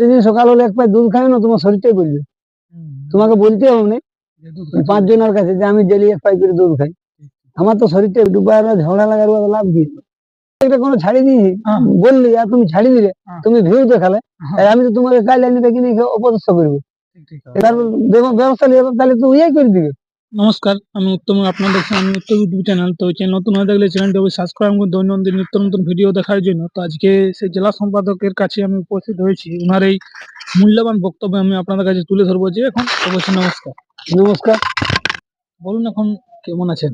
প্রতিদিন সকাল হলে এক পায়ে দুধ খাই না তোমার শরীরটাই বলবে। তোমাকে বলতে হবে না। পাঁচ জনের কাছে যে আমি ডেলি এক পাই করে দুধ খাই আমার তো শরীরটা দুবার ঝগড়া লাগার লাভ কি? এটা কোনো ছাড়ি দিয়েছি? হ্যাঁ। বললি আর তুমি ছাড়ি দিলে? হ্যাঁ। তুমি ভিউ দেখালে আর আমি তো তোমাকে কাল আনি দেখি অপদস্থ করব। ব্যব- ব্যবস্থা নিয়ে তাহলে তো ইয়ে করে দিবে। নমস্কার আমি উত্তম আপনার দেখছেন আমি উত্তম ইউটিউব চ্যানেল। তো চ্যানেল নতুন হয়ে থাকলে চ্যানেলটি অবশ্যই সাবস্ক্রাইব করুন দৈনন্দিন নিত্য নতুন ভিডিও দেখার জন্য। তো আজকে সেই জেলা সম্পাদকের কাছে আমি উপস্থিত হয়েছি। ওনার এই মূল্যবান বক্তব্য আমি আপনাদের কাছে তুলে ধরবো যে এখন অবশ্যই নমস্কার। নমস্কার। বলুন এখন কেমন আছেন?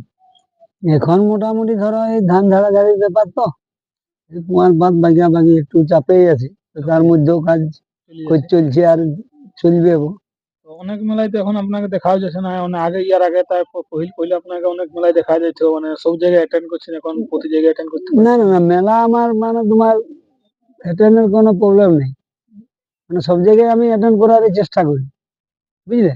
এখন মোটামুটি ধরো এই ধান ঝাড়া ঝাড়ির ব্যাপার তো। কুয়ার বাদ বাগিয়া বাগি একটু চাপেই আছে। তার মধ্যেও কাজ চলছে আর চলবে অনেক মেলায় তো এখন আপনাকে দেখাও যাচ্ছে না। মানে আগে ইয়ার আগে তার পহিল পহিলে আপনাকে অনেক মেলায় দেখা যেত মানে সব জায়গায় অ্যাটেন্ড করছেন এখন প্রতি জায়গায় অ্যাটেন্ড করতে না না মেলা আমার মানে তোমার অ্যাটেন্ডের কোনো প্রবলেম নেই। মানে সব জায়গায় আমি অ্যাটেন্ড করার চেষ্টা করি। বুঝলে?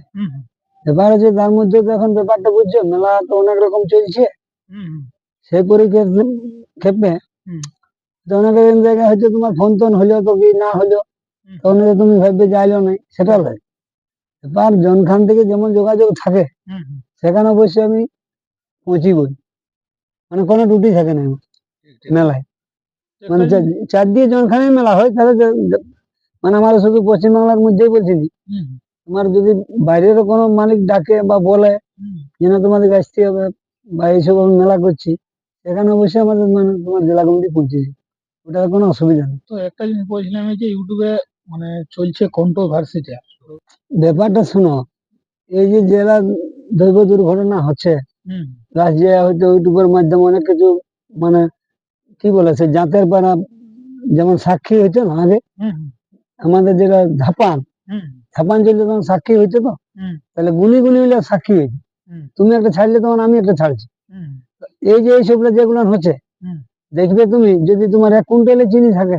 ব্যাপার হচ্ছে তার মধ্যে তো এখন ব্যাপারটা বুঝছ মেলা তো অনেক রকম চলছে। হুম হুম, সেই পরীক্ষা ক্ষেপে হুম। তো অনেক জায়গায় হয়তো তোমার ফোন টোন হলো তো কি না হলো। তখন তুমি ভাববে যাইলো নাই সেটা নয় এবার জনখান থেকে যেমন যোগাযোগ থাকে সেখানে অবশ্যই আমি পৌঁছি বই মানে কোনো ত্রুটি থাকে না। মেলায়। মানে চার দিয়ে জনখানে মেলা হয় তাহলে মানে আমার শুধু পশ্চিমবাংলার মধ্যেই বলছি তোমার যদি বাইরেরও কোনো মালিক ডাকে বা বলে যে না তোমাদের আসতে হবে বা এইসব আমি মেলা করছি সেখানে অবশ্যই আমাদের মানে তোমার জেলা কমিটি পৌঁছে যায় ওটার কোনো অসুবিধা নেই। তো একটা জিনিস বলছিলাম যে ইউটিউবে মানে চলছে কন্ট্রোভার্সিটা ব্যাপারটা শোনো এই যে জেলা দৈব দুর্ঘটনা হচ্ছে হুম। হয়তো ইউটিউবের মাধ্যমে অনেক কিছু মানে কি বলে সে জাতের পাড়া যেমন সাক্ষী হইতো না আগে আমাদের যেটা ধাপান ধাপান চললে তখন সাক্ষী হইতো তো তাহলে গুনি গুনি মিলে সাক্ষী হুম। তুমি একটা ছাড়লে তখন আমি একটা ছাড়ছি। এই যে এইসব যেগুলো হচ্ছে দেখবে তুমি যদি তোমার এক কুইন্টালে চিনি থাকে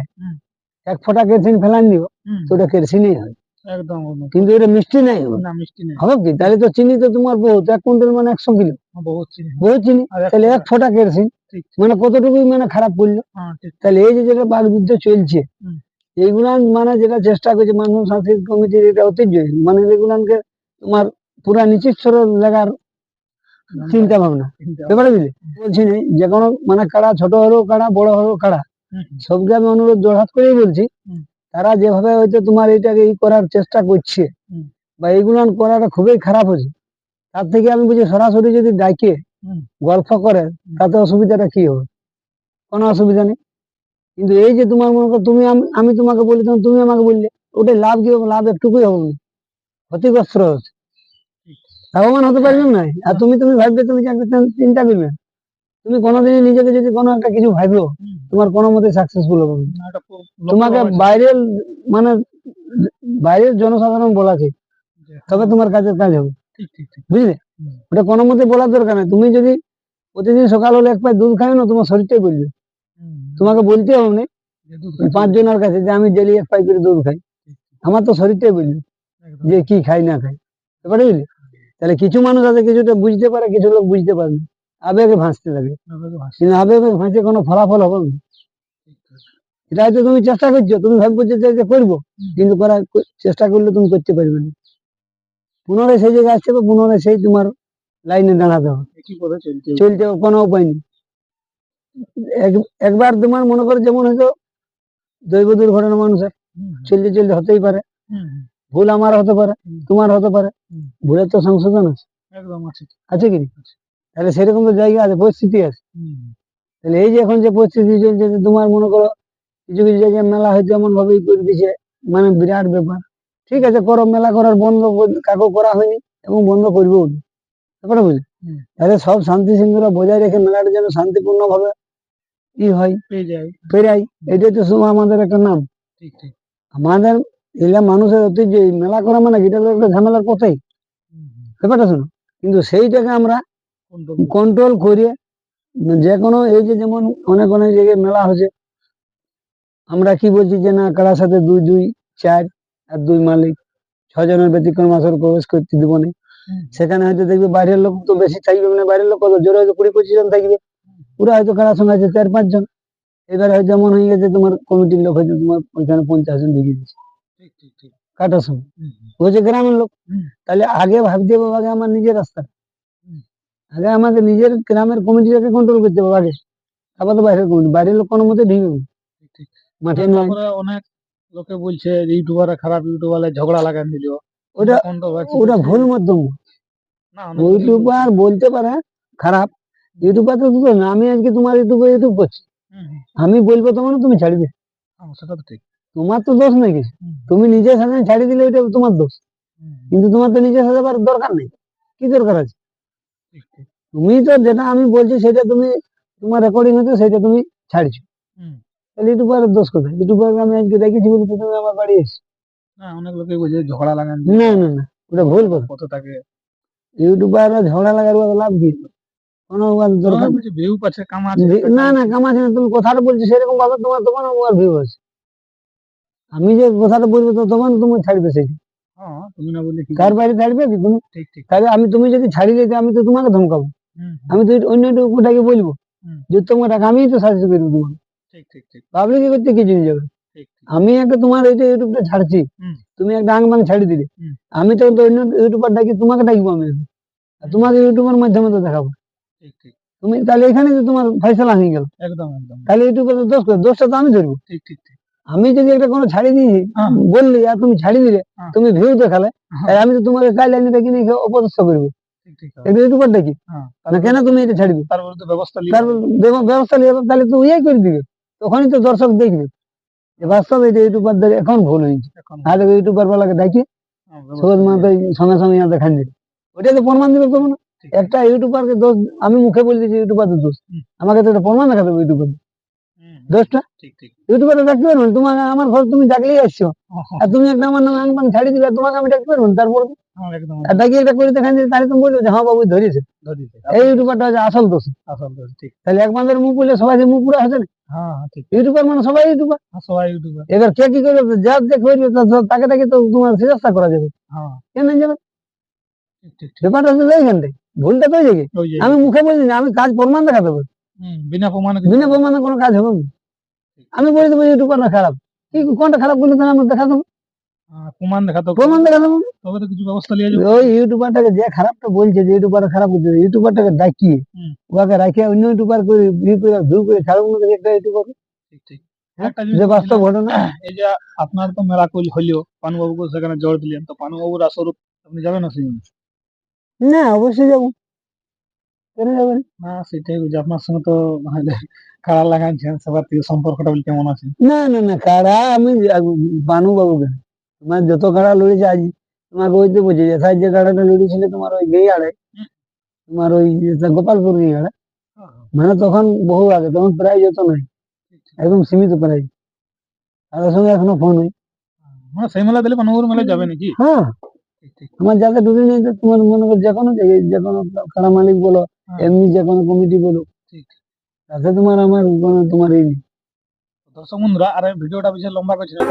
এক ফোঁটা কেরসিন ফেলান দিও তো ওটা কেরসিনই হয়। একদম। কিন্তু এটা মিষ্টি নাই হবে না মিষ্টি নেই। হবে কি? তাহলে তো চিনি তো তোমার বহুত এক কুইন্টাল মানে একশো কিলো। বহুত চিনি। বহুত চিনি? তাহলে এক ফোঁটা- কেরসিন। মানে কতটুকু মানে খারাপ হ্যাঁ তাহলে এই যে যেটা বাগযুদ্ধ চলছে হুম। এইগুলা মানে যেটা চেষ্টা করছে সাংস্কৃতিক কমিটির এটা ঐতিহ্য। মানে যেগুলাকে তোমার পুরা নিচের স্তরের লাগার চিন্তা ভাবনা। ব্যাপারে বুঝলে? বলছি যে কোনো মানে কাড়া ছোট হলেও কাড়া বড় হলেও কাড়া। সবকে আমি অনুরোধ জোড়হাত করেই বলছি। তারা যেভাবে হয়তো তোমার এইটাকে ই করার চেষ্টা করছে বা এইগুলান করাটা খুবই খারাপ হচ্ছে তার থেকে আমি বুঝি সরাসরি যদি ডাকে গল্প করে তাতে অসুবিধাটা কি হবে? কোনো অসুবিধা নেই। কিন্তু এই যে তোমার মনে করো তুমি আমি- তোমাকে বলি তখন তুমি আমাকে বললে ওটাই লাভ কি হবে? লাভ একটুকুই হবে না। ক্ষতিগ্রস্ত হচ্ছে। লাভবান হতে পারবেন না? আর তুমি তুমি ভাববে তুমি একটা চিন্তা করবে তুমি কোনোদিনই নিজেকে যদি কোনো একটা কিছু ভাবো তোমার কোনো মতে সাকসেসফুল হবে তোমাকে বাইরের মানে বাইরের জনসাধারণ বলা ঠিক হয়েছে। তবে তোমার কাজের কাজ হবে। বুঝলে? ওটা কোনো মতে বলার দরকার নেই। তুমি যদি প্রতিদিন সকাল হলে এক পায়ে দুধ খাই না তোমার শরীরটাই বলবে তোমাকে বলতে হবে না যে দুধ ওই খাচ্ছি, পাঁচ জনের কাছে যে আমি ডেলি এক পাই করে দুধ খাই আমার তো শরীরটাই বলবে যে কি খাই না খাই বুঝলে? তাহলে কিছু মানুষ আছে কিছুটা বুঝতে পারে কিছু লোক বুঝতে পারে না। আবেগে ভাসতে হাসি, কিন্তু আবেগে ভাসে কোনো ফলাফল হবে না। এটা হয়তো তুমি চেষ্টা করছ তুমি ভাবছ যে করব কিন্তু করার চেষ্টা করলে তুমি করতে পারবে না। পুনরায় সেই জায়গায় আসতে হবে পুনরায় সেই তোমার লাইনে দাঁড়াতে হবে। চলতে হবে, কোনো উপায় নেই। এক- একবার তোমার মনে করো যেমন হয়তো দৈব দুর্ঘটনা মানুষের চলতে চলতে হতেই পারে। ভুল আমার হতে পারে তোমার হতে পারে। ভুলের তো সংশোধন আছে। একদম আছে। আছে কি? তাহলে সেরকম তো জায়গা আছে পরিস্থিতি আছে। তাহলে এই যে এখন যে পরিস্থিতি চলছে যে তোমার মনে করো কিছু কিছু জায়গায় মেলা হয়তো এমন ভাবেই করে দিছে মানে বিরাট ব্যাপার। ঠিক আছে করো মেলা করার বন্ধ কাকু করা হয়নি এবং বন্ধ করব ব্যাপারটা বুঝলে? তাহলে সব শান্তি শৃঙ্খলা বজায় রেখে মেলাটা যেন শান্তিপূর্ণ ভাবে ই হয় ফেরাই এটাই তো শুধু আমাদের একটা নাম। আমাদের এলা মানুষের ঐতিহ্য এই মেলা করা মানে এটা তো একটা ঝামেলার কথাই হুম, ব্যাপারটা শোনো কিন্তু সেইটাকে আমরা কন্ট্রোল করে যে কোনো এই যে যেমন অনেক অনেক জায়গায় মেলা হচ্ছে আমরা কি বলছি যে না কারার সাথে দুই দুই চার আর দুই মালিক ছজনের ব্যতিক্রম আসর প্রবেশ করতে দিব না। সেখানে হয়তো দেখবে বাইরের লোক তো বেশি থাকবে মানে বাইরের লোক কত জোরে হয়তো কুড়ি পঁচিশ জন থাকবে। পুরো হয়তো কারার সঙ্গে আছে চার পাঁচ জন। এবার হয়তো এমন হয়ে গেছে তোমার কমিটির লোক হয়তো তোমার ওইখানে পঞ্চাশ জন ঢুকিয়ে দিচ্ছে কাটার সময়। যে গ্রামের লোক। তাহলে আগে ভাবতে হবে আগে আমার নিজের রাস্তা। আগে আমাকে নিজের গ্রামের কমিটিটাকে কন্ট্রোল করতে হবে আগে। তারপর তো বাইরের কমিটি বাইরের লোক কোনো মতে ঠিক মাঠে অনেক লোকে বলছে ইউটিউবাররা খারাপ ইউটিউবারে ঝগড়া লাগান দিল ওটা ওটা ভুল মাধ্যম। ইউটিউবার বলতে পারে খারাপ। ইউটিউবার তো আমি আজকে তোমার ইউটিউবে ইউটিউব করছি। আমি বলব তোমার তুমি ছাড়বে সেটা তো ঠিক। তোমার তো দোষ নেই কিছু। তুমি নিজের সাথে ছাড়ি দিলে ওইটা তোমার দোষ। কিন্তু তোমার তো নিজের সাথে দরকার নেই। কি দরকার আছে? তুমি তো যেটা আমি বলছি সেটা তুমি তোমার রেকর্ডিং হচ্ছে সেটা তুমি ছাড়ছো। তাহলে ইউটিউবারের দোষ কোথায়? ইউটিউবার আমি আজকে দেখেছি বলে তুমি আমার বাড়ি এসছো। না অনেক লোকে বলছে ঝগড়া লাগান না না না ওটা ভুল কথা। কত থাকে ইউটিউবাররা ঝগড়া লাগার লাভ কি? কোনো দরকার। ভিউ পাচ্ছে কাম আছে। না না কামাচ্ছে না তুমি কথাটা বলছো সেরকম ভাবে তোমার আমার ভিউ আছে। আমি যে কথাটা বলব তো তোমার তুমি ছাড়বে সেই তুমি না বললে কি কার বাইরে ছাড়বে কি তুমি? ঠিক ঠিক। তাহলে আমি তুমি যদি ছাড়ি দিতে আমি তো তোমাকে ধমকাবো। আমি তো অন্য উপরটাকে বলব যে তোমার টাকা আমিই তো সাহায্য করব তোমাকে ঠিক ঠিক ঠিক। পাবলিক করতে কি জিনিস যাবে আমি একটা তোমার এইটা ইউটিউবটা ছাড়ছি তুমি একটা আং বাং ছাড়ি দিলে আমি তো অন্য ইউটিউবার ডাকি তোমাকে ডাকবো আমি। তোমাকে ইউটিউবের মাধ্যমে তো দেখাবো। ঠিক ঠিক। তুমি তাহলে এখানে যে তোমার ফয়সলা হয়ে গেল একদম একদম। তাহলে ইউটিউবে তো দোষ করে দোষটা তো আমি ধরবো। ঠিক ঠিক। আমি যদি একটা কোনো ছাড়ি দিয়েছি হ্যাঁ। বললি আর তুমি ছাড়ি দিলে হ্যাঁ। তুমি ভিউ দেখালে হ্যাঁ। আমি তো তোমাকে কাল লাইনে দেখি নিয়ে অপদস্থ করব। এটা ইউটিউবার কেন তুমি এটা ছাড়বে তারপরে ব্যবস্থা নিয়ে তার ব্যব- ব্যবস্থা নিয়ে তাহলে তো ইয়ে করে দিবে। তখনই তো দর্শক দেখবে। যে বাস্তবে এটা ইউটিউবারদের এখন ভুল হয়েছে। এখন আগে ইউটিউবার বেলাকে ডাকি হ্যাঁ, মাহাতো সঙ্গে সঙ্গে দেখান দিবে। ওটা তো প্রমাণ দিবে একটা ইউটিউবারকে দোষ আমি মুখে বলে ইউটিউবারদের দোষ। আমাকে তো একটা প্রমাণ দেখাতে হবে ইউটিউবার দোষটা ডাকতে পারবেন তোমার আমার ঘর তুমি ডাকলেই আসছো। আর তুমি একটা আমার নাম ছাড়ি দিবে তোমাকে আমি ডাকতে পারব না। তারপর ডাকি একটা করে দেখান দিবে তাহলে তুমি বলবে যে হ্যাঁ বাবু ধরেছে এই ইউটিউবারটা হচ্ছে আসল দোষ আসল তো ঠিক। তাহলে মুখ বললে সবাই যে মুখ পুরো আছে না? হ্যাঁ হ্যাঁ ইউটিউবার মানে সবাই ইউটিউবার। হ্যাঁ, সবাই ইউটিউবার। এবার কে কি করবে যার যে করবে তাকে তাকে তো তোমার চেষ্টা করা যাবে। কেন যাবে ব্যাপারটা হচ্ছে এইখানটাই ভুলটা তো আমি মুখে বলছি না আমি কাজ প্রমাণ দেখাতে পারি বিনা প্রমাণে বিনা প্রমাণে কোনো কাজ হবে না। আমি বলে দেবো ইউটিউবার না খারাপ। কি কোনটা খারাপ বলে তাহলে আমি দেখা দেবো প্রমাণ দেখাতে হবে। প্রমাণ দেখা দেবো তবে তো কিছু ব্যবস্থা নিয়ে যাবে। ওই ইউটিউবারটাকে যে খারাপটা বলছে যে ইউটিউবার খারাপ করছে ইউটিউবারটাকে ডাকিয়ে ওকে রাখিয়ে অন্য ইউটিউবার করে ভিউ করে ভিউ করে ছাড়বো না একটা ইউটিউবার। ঠিক ঠিক। হ্যাঁ, যে বাস্তব ঘটনা। এই যে আপনার তো মেলা কইল হইল পানুবাবুকে সেখানে জোর দিলেন তো পানুবাবুর আসর আপনি যাবেন না না অবশ্যই যাব। কেন যাবেন? না সেটাই আপনার সঙ্গে তো খারাপ লাগাচ্ছেন সবার থেকে সম্পর্কটা বলে কেমন আছে? না না না কারা? আমি বানু বাবুকে। তোমার যত কাড়া লড়েছে আজ তোমাকে ওই তো বলছি যেথায় যে কাড়াটা লড়েছিল তোমার ওই গেই আড়ে তোমার ওই গোপালপুর গেই আড়ে মানে তখন বহু আগে তখন প্রায় যত নাই একদম সীমিত প্রায়। তাদের সঙ্গে এখনও ফোন হয় মানে সেই মেলা দিলে পানুবাবুর মেলায় যাবে নাকি? হ্যাঁ। আমার যাতে ঢুকে নিয়ে তোমার মনে করো যে কোনো জায়গায় যে কোনো কাড়া মালিক বলো হ্যাঁ। এমনি যে কোনো কমিটি বলো ঠিক। তাতে তোমার আমার মানে তোমার এই। দর্শক বন্ধুরা আর আমি ভিডিওটা বিশেষ লম্বা করছি না